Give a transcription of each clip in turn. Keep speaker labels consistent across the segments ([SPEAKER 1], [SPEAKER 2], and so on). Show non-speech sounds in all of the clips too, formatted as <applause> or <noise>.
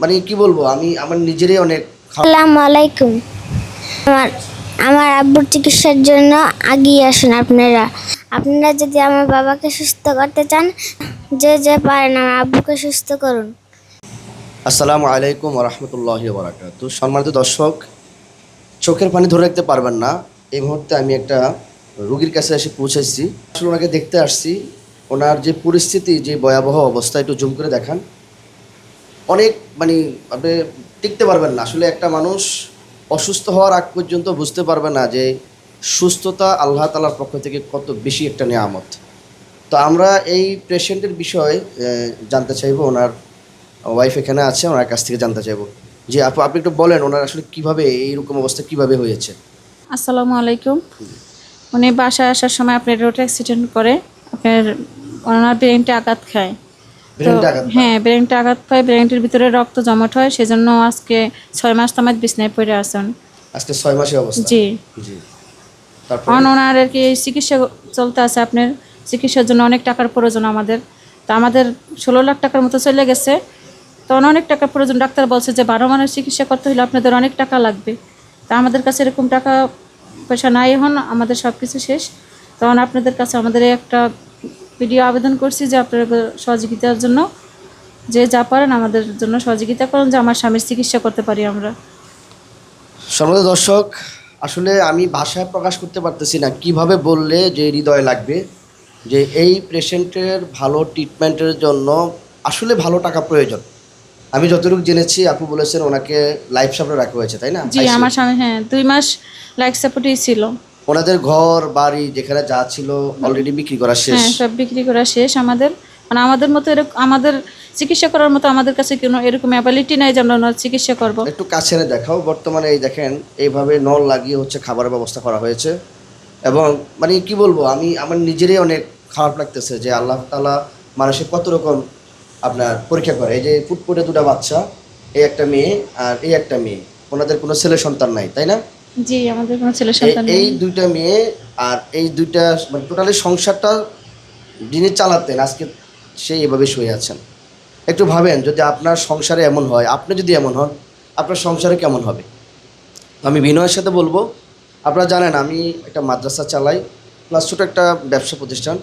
[SPEAKER 1] মানে কি বলব আমি আমার নিজেরই অনেক
[SPEAKER 2] আসসালামু আলাইকুম। আমার আমার আব্বুর চিকিৎসার জন্য আগিয়ে আসুন আপনারা। আপনারা যদি আমার বাবাকে সুস্থ করতে চান যে যে পারেন আমার আব্বুকে সুস্থ করুন।
[SPEAKER 1] আসসালামু আলাইকুম রহমতুল্লাহ বারাকাত সম্মানিত দর্শক চোখের পানি ধরে রাখতে পারবেন না। এই মুহূর্তে আমি একটা রুগীর কাছে এসে পৌঁছেছি। আসলে ওনাকে দেখতে আসছি। ওনার যে পরিস্থিতি যে ভয়াবহ অবস্থা একটু জুম করে দেখান। অনেক মানে আপনি টিকতে পারবেন না। আসলে একটা মানুষ অসুস্থ হওয়ার আগ পর্যন্ত বুঝতে পারবে না যে সুস্থতা আল্লাহ তালার পক্ষ থেকে কত বেশি একটা নিয়ামত। তো আমরা এই পেশেন্টের বিষয়ে জানতে চাইব। ওনার ওয়াইফ এখানে আছে, ওনার কাছ থেকে জানতে চাইব। যে আপু, আপনি একটু বলেন, ওনার আসলে কীভাবে, এইরকম অবস্থা কীভাবে হয়েছে?
[SPEAKER 3] আসসালামু আলাইকুম। উনি বাসায় আসার সময় আপনার রোড অ্যাক্সিডেন্ট করে, আপনার, ওনার ব্রেনটা আঘাত খায়। তো। হ্যাঁ ব্রেনটা আঘাত পায় ব্রেনটির ভিতরে রক্ত জমাট হয় সেজন্য আজকে ছয় মাস তামাদ বিছনায় পড়ে আসেন
[SPEAKER 1] আজকে ছয় মাসের অবস্থা।
[SPEAKER 3] জি।
[SPEAKER 1] জি।
[SPEAKER 3] এখন ওনার আর কি চিকিৎসা চলতে আছে আপনার চিকিৎসার জন্য অনেক টাকার প্রয়োজন আমাদের। তো আমাদের ষোলো লাখ টাকার মতো চলে গেছে। তখন অনেক টাকার প্রয়োজন ডাক্তার বলছে যে বারো মাসের চিকিৎসা করতে হলে আপনাদের অনেক টাকা লাগবে। তা আমাদের কাছে এরকম টাকা পয়সা নাই এখন আমাদের সব কিছু শেষ। তখন আপনাদের কাছে আমাদের একটা ভিডিও আবেদন করছি যে আপনাদের সহযোগিতার জন্য যে যা পারেন আমাদের জন্য সহযোগিতা করুন যে আমার স্বামীর চিকিৎসা করতে পারি আমরা।
[SPEAKER 1] সম্মানিত দর্শক আসলে আমি ভাষায় প্রকাশ করতে পারতেছি না। কীভাবে বললে যে হৃদয় লাগবে? যে এই পেশেন্টের ভালো ট্রিটমেন্টের জন্য আসলে ভালো টাকা প্রয়োজন। আমি যতটুকু জেনেছি আপু বলেছেন ওনাকে লাইফ সাপোর্টে রাখা হয়েছে তাই না?
[SPEAKER 3] জি? আমার স্বামী হ্যাঁ দুই মাস লাইফ সাপোর্টই ছিল।
[SPEAKER 1] ওনাদের ঘর বাড়ি যেখানে যা ছিল অলরেডি বিক্রি করা শেষ?
[SPEAKER 3] হ্যাঁ সব বিক্রি করা শেষ আমাদের। মানে আমাদের মতো এরকম আমাদের চিকিৎসা করার মতো আমাদের কাছে কোনো এরকম অ্যাবিলিটি নাই যে আমরা ওনার চিকিৎসা করব।
[SPEAKER 1] একটু কাছে দেখাও বর্তমানে এই দেখেন এইভাবে নল লাগিয়ে হচ্ছে খাবারের ব্যবস্থা করা হয়েছে। এবং মানে কি বলব আমি আমার নিজেরই অনেক খারাপ লাগতেছে যে আল্লাহ তালা মানুষের কত রকম আপনার পরীক্ষা করে। এই যে ফুটফুটে দুটো বাচ্চা এই একটা মেয়ে আর এই একটা মেয়ে। ওনাদের কোনো ছেলে সন্তান নাই তাই না?
[SPEAKER 3] জি আমাদের কোনো ছেলে সন্তান
[SPEAKER 1] এই দুইটা মেয়ে আর এই দুইটা মানে টোটালি সংসারটা যিনি চালাতেন আজকে সেই এভাবে শুয়ে আছেন। একটু ভাবেন যদি আপনার সংসারে এমন হয় আপনি যদি এমন হন আপনার সংসারে কেমন হবে? আমি বিনয়ের সাথে বলব আপনারা জানেন আমি একটা মাদ্রাসা চালাই প্লাস ছোটো একটা ব্যবসা প্রতিষ্ঠান।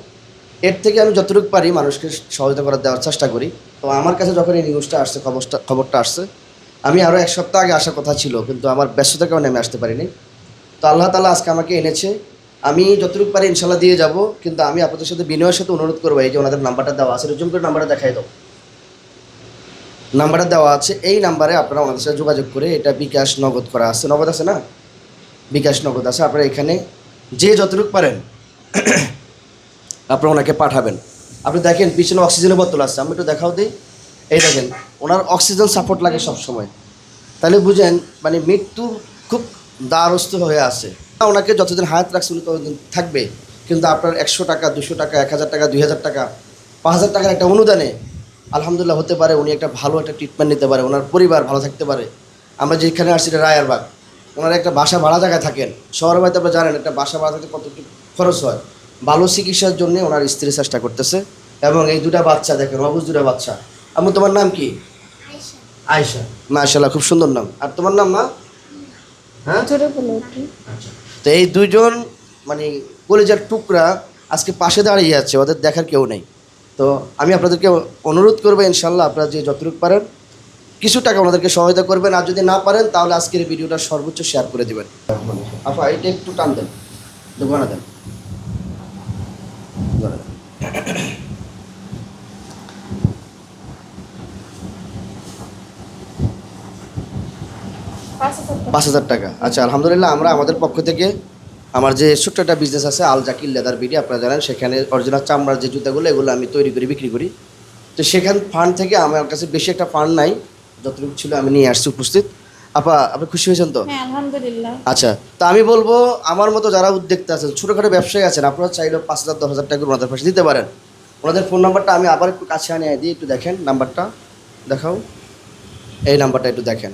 [SPEAKER 1] এর থেকে আমি যতটুকু পারি মানুষকে সহযোগিতা করার দেওয়ার চেষ্টা করি। তো আমার কাছে যখন এই নিউজটা আসছে খবরটা খবরটা আসছে আমি আরও এক সপ্তাহ আগে আসার কথা ছিল, কিন্তু আমার ব্যস্ততার কারণে আমি আসতে পারিনি। তো আল্লাহ তালা আজকে আমাকে এনেছে। আমি যতটুকু পারি ইনশাল্লাহ দিয়ে যাব, কিন্তু আমি আপনাদের সাথে বিনয়ের সাথে অনুরোধ করব, এই যে ওনাদের নাম্বারটা দেওয়া আছে রিজুম করে নাম্বারটা দেখাই দাও। নাম্বারটা দেওয়া আছে, এই নাম্বারে আপনারা ওনাদের সাথে যোগাযোগ করে এটা বিকাশ নগদ করা আছে। নগদ আছে না? বিকাশ নগদ আছে, আপনারা এখানে যে যতটুকু পারেন <clears throat> আপনারা ওনাকে পাঠাবেন। আপনি দেখেন, পিছনে অক্সিজেনের বোতল আছে, আমি একটু দেখাও দিই। এই দেখেন, ওনার অক্সিজেন সাপোর্ট লাগে সব সময় তাহলে বুঝেন মানে মৃত্যু খুব দ্বারস্থ হয়ে আছে। ওনাকে যতদিন হায়াত রাখছে উনি ততদিন থাকবে। কিন্তু আপনার একশো টাকা, দুশো টাকা, এক হাজার টাকা, দুই হাজার টাকা, পাঁচ হাজার টাকার একটা অনুদানে আলহামদুলিল্লাহ হতে পারে, উনি একটা ভালো একটা ট্রিটমেন্ট নিতে পারে, ওনার পরিবার ভালো থাকতে পারে। আমরা যেখানে আসছি এটা রায়ারবাগ। ওনারা একটা বাসা ভাড়া জায়গায় থাকেন। শহরের বাড়িতে আপনারা জানেন, একটা বাসা ভাড়া থাকতে কত কি খরচ হয়? ভালো চিকিৎসার জন্য ওনার স্ত্রী চেষ্টা করতেছে। এবং এই দুটা বাচ্চা, দেখেন, অবুজ দুটা বাচ্চা। আমি তোমার নাম কি? আয়সা মাশাল্লাহ খুব সুন্দর নাম। আর তোমার নাম মা? হ্যাঁ?
[SPEAKER 3] একটু
[SPEAKER 1] তো এই দুইজন মানে কলেজের টুকরা আজকে পাশে দাঁড়িয়ে আছে ওদের দেখার কেউ নেই। তো আমি আপনাদেরকে অনুরোধ করব ইনশাল্লাহ আপনারা যে যতটুকু পারেন কিছু টাকা ওনাদেরকে সহায়তা করবেন। আর যদি না পারেন তাহলে আজকের ভিডিওটা সর্বোচ্চ শেয়ার করে দেবেন। আপা এটা একটু টান দেন। দোকানে দেন। পাঁচ হাজার টাকা। আচ্ছা আলহামদুলিল্লাহ আমরা আমাদের পক্ষ থেকে আমার যে ছোট্ট একটা বিজনেস আছে আল জাকির লেদার বিডি আপনারা জানেন সেখানে অরিজিনাল চামড়ার যে জুতাগুলো এগুলো আমি তৈরি করে বিক্রি করি। তো সেখান ফান্ড থেকে আমার কাছে বেশি একটা ফান্ড নাই যতটুকু ছিল আমি নিয়ে আসছি উপস্থিত। আপা আপনি খুশি হয়েছেন তো?
[SPEAKER 3] হ্যাঁ আলহামদুলিল্লাহ।
[SPEAKER 1] আচ্ছা তা আমি বলব আমার মতো যারা উদ্যোক্তা আছেন ছোটোখাটো ব্যবসায়ী আছেন আপনারা চাইলেও পাঁচ হাজার দশ হাজার টাকা ওনাদের পাশে দিতে পারেন। ওনাদের ফোন নাম্বারটা আমি আবার একটু কাছে আনিয়ে দিই একটু দেখেন নাম্বারটা দেখাও। এই নাম্বারটা একটু দেখেন।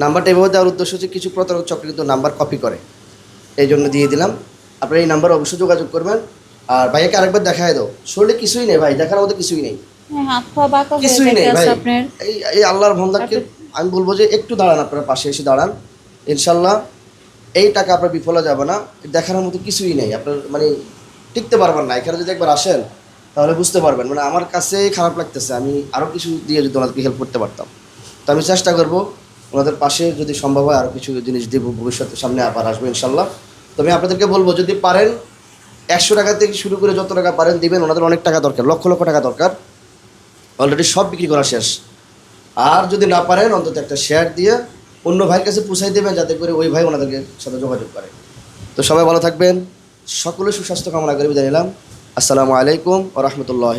[SPEAKER 1] নাম্বারটা এভাবে দেওয়ার উদ্দেশ্য হচ্ছে কিছু প্রতারক চক্র কিন্তু নাম্বার কপি করে। এই জন্য দিয়ে দিলাম। আপনারা এই নাম্বার অবশ্যই যোগাযোগ করবেন। আর ভাইয়াকে আরেকবার দেখায় দাও। শরীরে কিছুই নেই ভাই দেখার মতো কিছুই নেই।
[SPEAKER 3] হ্যাঁ,
[SPEAKER 1] কিছুই নেই ভাই। এই এই আল্লাহর ভন্দারকে আমি বলব যে একটু দাঁড়ান আপনারা পাশে এসে দাঁড়ান। ইনশাল্লাহ এই টাকা আপনার বিফলে যাবে না। দেখার মতো কিছুই নেই। আপনার মানে টিকতে পারবেন না। এখানে যদি একবার আসেন তাহলে বুঝতে পারবেন। মানে আমার কাছে খারাপ লাগতেছে। আমি আরও কিছু দিয়ে যদি ওনাদেরকে হেল্প করতে পারতাম। তো আমি চেষ্টা করব ওনাদের পাশে যদি সম্ভব হয় আরও কিছু জিনিস দেবো, ভবিষ্যতে সামনে আবার আসব ইনশাল্লাহ। তো আমি আপনাদেরকে বলব, যদি পারেন, একশো টাকা থেকে শুরু করে যত টাকা পারেন দিবেন, ওনাদের অনেক টাকা দরকার, লক্ষ লক্ষ টাকা দরকার। অলরেডি সব বিক্রি করা শেষ। আর যদি না পারেন, অন্তত একটা শেয়ার দিয়ে অন্য ভাইয়ের কাছে পুষাই দেবেন, যাতে করে ওই ভাই ওনাদেরকে সাথে যোগাযোগ করে। তো সবাই ভালো থাকবেন সকলে সুস্বাস্থ্য কামনা করে বিদায় নিলাম। আসসালামু আলাইকুম ও রহমতুল্লাহ